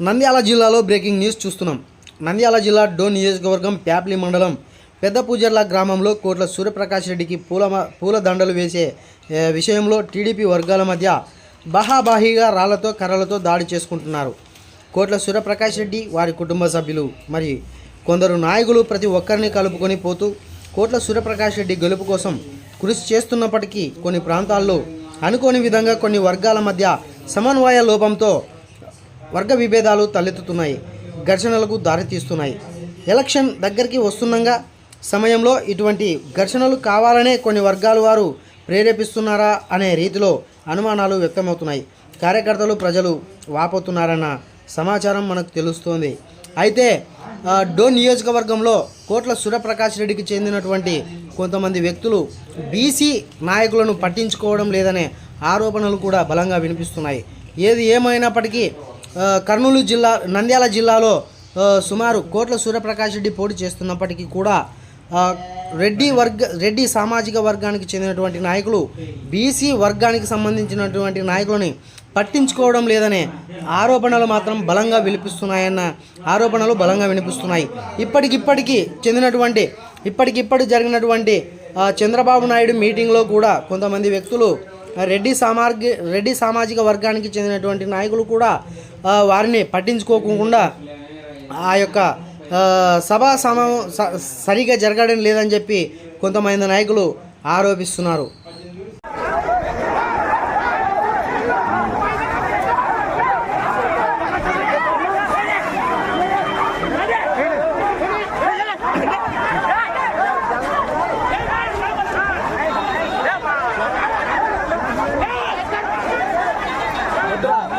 నంద్యాల జిల్లాలో breaking news చూస్తున్నాం. నంద్యాల జిల్లా డోన్ నియోజకవర్గం ప్యాప్లి మండలం పెద్దపూజర్ల గ్రామంలో కోట్ల సూర్యప్రకాష్ రెడ్డికి పూల పూల దండలు వేసే విషయంలో టీడీపీ వర్గాల మధ్య బహాబాహీగా రాళ్ళతో కర్రలతో దాడి చేసుకుంటున్నారు. కోట్ల సూర్యప్రకాష్ రెడ్డి వారి కుటుంబ సభ్యులు మరి కొందరు నాయకులు ప్రతి ఒక్కరిని కలుపుకొని పోతూ కోట్ల సూర్యప్రకాష్ రెడ్డి గెలుపు కోసం కృషి చేస్తున్నప్పటికీ కొన్ని ప్రాంతాల్లో అనుకోని విధంగా కొన్ని వర్గాల మధ్య సమన్వయ లోపంతో వర్గ విభేదాలు తలెత్తుతున్నాయి. ఘర్షణలకు దారితీస్తున్నాయి ఎలక్షన్ దగ్గరికి వస్తుండగా సమయంలో ఇటువంటి ఘర్షణలు కావాలనే కొన్ని వర్గాల వారు ప్రేరేపిస్తున్నారా అనే రీతిలో అనుమానాలు వ్యక్తమవుతున్నాయి. కార్యకర్తలు ప్రజలు వాపోతున్నారన్న సమాచారం మనకు తెలుస్తోంది. అయితే డోన్ నియోజకవర్గంలో కోట్ల సూర్యప్రకాష్ రెడ్డికి చెందినటువంటి కొంతమంది వ్యక్తులు బీసీ నాయకులను పట్టించుకోవడం లేదనే ఆరోపణలు కూడా బలంగా వినిపిస్తున్నాయి. ఏది ఏమైనప్పటికీ కర్నూలు జిల్లా నంద్యాల జిల్లాలో సుమారు కోట్ల సూర్యప్రకాష్ రెడ్డి పోటీ చేస్తున్నప్పటికీ కూడా రెడ్డి వర్గ రెడ్డి సామాజిక వర్గానికి చెందినటువంటి నాయకులు బీసీ వర్గానికి సంబంధించినటువంటి నాయకులని పట్టించుకోవడం లేదనే ఆరోపణలు మాత్రం బలంగా వినిపిస్తున్నాయన్న ఆరోపణలు బలంగా వినిపిస్తున్నాయి. ఇప్పటికిప్పటికీ చెందినటువంటి ఇప్పటికిప్పటి జరిగినటువంటి చంద్రబాబు నాయుడు మీటింగ్లో కూడా కొంతమంది వ్యక్తులు రెడ్డి సామార్గి రెడ్డి సామాజిక వర్గానికి చెందినటువంటి నాయకులు కూడా వారిని పట్టించుకోకుండా ఆ యొక్క సభా సమ స- సరిగా జరగడం లేదని చెప్పి కొంతమంది నాయకులు ఆరోపిస్తున్నారు. Yeah.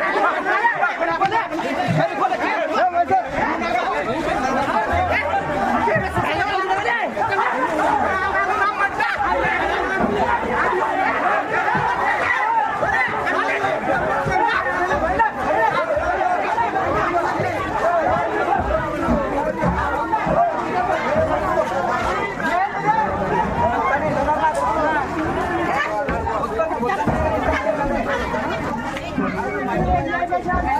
You.